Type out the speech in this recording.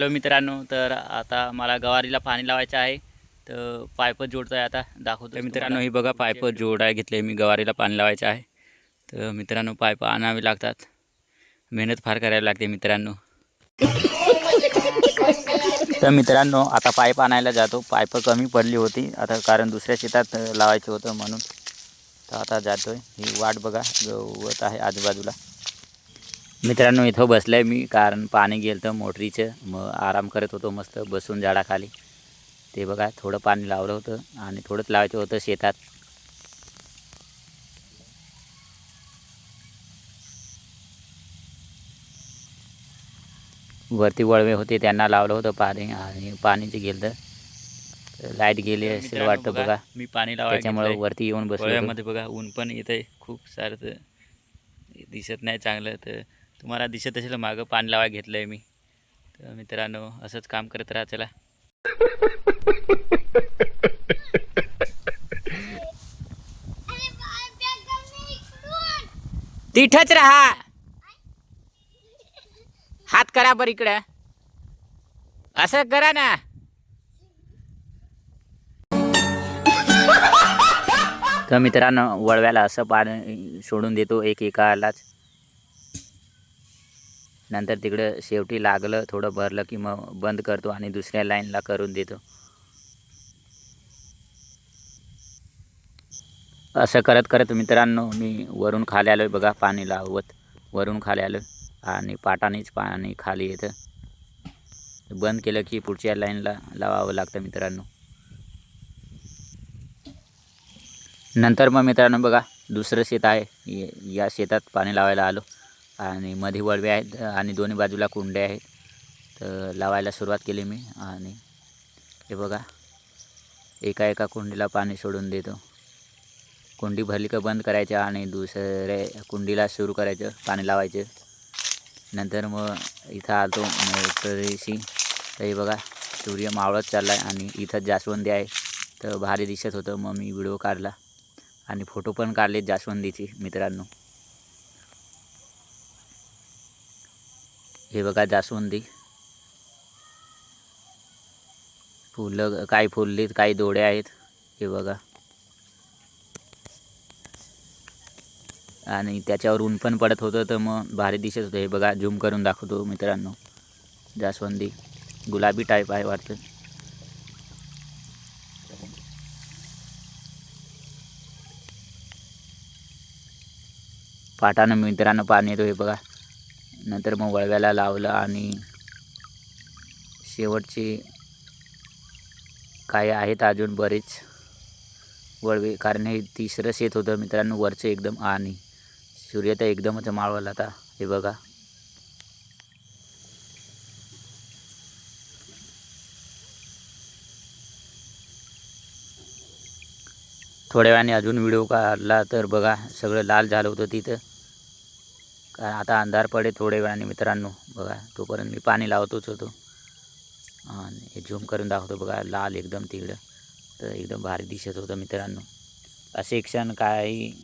Hello मित्रांनो तर आता मला गवारीला पाणी लावायचं आहे. तर पाईप जोडतो आहे आता दाखवतो मित्रांनो ही बघा पाईप जोडाय घेतले मी गवारीला पाणी लावायचं आहे. तर मित्रांनो पाईप आणावे लागतात. मेहनत फार करायला लागते मित्रांनो. तर मित्रांनो आता पाईप आणायला जातो. पाईप कमी पडली होती आता कारण दुसऱ्या शेतात लावायचं होतं म्हणून. तर आता जातोय. ही वाट बघा गवत आहे आजूबाजूला. मित्रांनो इथं बसलं मी कारण पाणी गेलं तर मोटरीचं. मग आराम करत होतो मस्त बसून झाडाखाली. ते बघा थोडं पाणी लावलं होतं आणि थोडंच लावायचं होतं शेतात. वरती वळवे होते त्यांना लावलं होतं पाणी आणि पाणीचे गेलं तर लाइट गेली असेल वाटतं बघा मी पाणी त्याच्यामुळे वरती येऊन बसलो होतो. डोळ्यामध्ये बघा ऊन पण येते खूप सारं तर दिसत नाही चांगलं तर तुम्हाला दिसत असेल मागं पाणी लावा घेतलं आहे मी. तर मित्रांनो असंच काम करत राहा चला. तिथंच राहा. हात करा बरं इकडं. असं करा ना. तर मित्रांनो वळव्याला असं पाणी सोडून देतो एक एकालाच नंतर तिकडं शेवटी लागलं थोडं भरलं की मग बंद करतो आणि दुसऱ्या लाईनला करून देतो. असं करत करत मित्रांनो मी वरून खाली आलो आहे बघा पाणी लावत वरून खाली आलो आणि पाटानेच पाणी खाली येतं. बंद केलं की पुढच्या लाईनला लावावं लागतं मित्रांनो. नंतर मग मित्रांनो बघा दुसरं शेत आहे. या शेतात पाणी लावायला आलो. आणि मध्ये वळवे आहेत आणि दोन्ही बाजूला कुंडे आहेत. तर लावायला सुरुवात केली मी आणि हे बघा एका एका कुंडीला पाणी सोडून देतो. कुंडी भरली का बंद करायचं आणि दुसऱ्या कुंडीला सुरू करायचं पाणी लावायचं. नंतर मग इथं आलतो तरीशी तर हे बघा सूर्य मावळत चालला आहे आणि इथं जास्वंदी आहे. तर भारी दिसत होतं मग मी व्हिडिओ काढला आणि फोटो पण काढले जास्वंदीचे मित्रांनो. हे बघा जास्वंदी. फुलं काही फुललीत काही दोडे आहेत हे बघा. आणि त्याच्यावर ऊन पण पडत होतं तर मग भारी दिसत होतं. हे बघा झूम करून दाखवतो मित्रांनो. जास्वंदी. गुलाबी टाईप आहे वाटतं. पाटानं मित्रांनो पाणी येतो हे बघा. नंतर मग वळव्याला लावलं आणि शेवटचे काय आहेत अजून बरेच वळवे कारण हे तिसरं शेत होतं मित्रांनो वरचं एकदम आणि सूर्य तर एकदमच माळवला आता हे बघा. थोड्या वेळाने अजून व्हिडिओ काढला तर बघा सगळं लाल झालं होतं तिथं. कारण आता अंधार पडे थोड्या वेळाने मित्रांनो. बघा तोपर्यंत मी पाणी लावतोच होतो. आणि हे झूम करून दाखवतो बघा लाल एकदम तिकडं. तर एकदम भारी दिसत होतं मित्रांनो. असे क्षण काही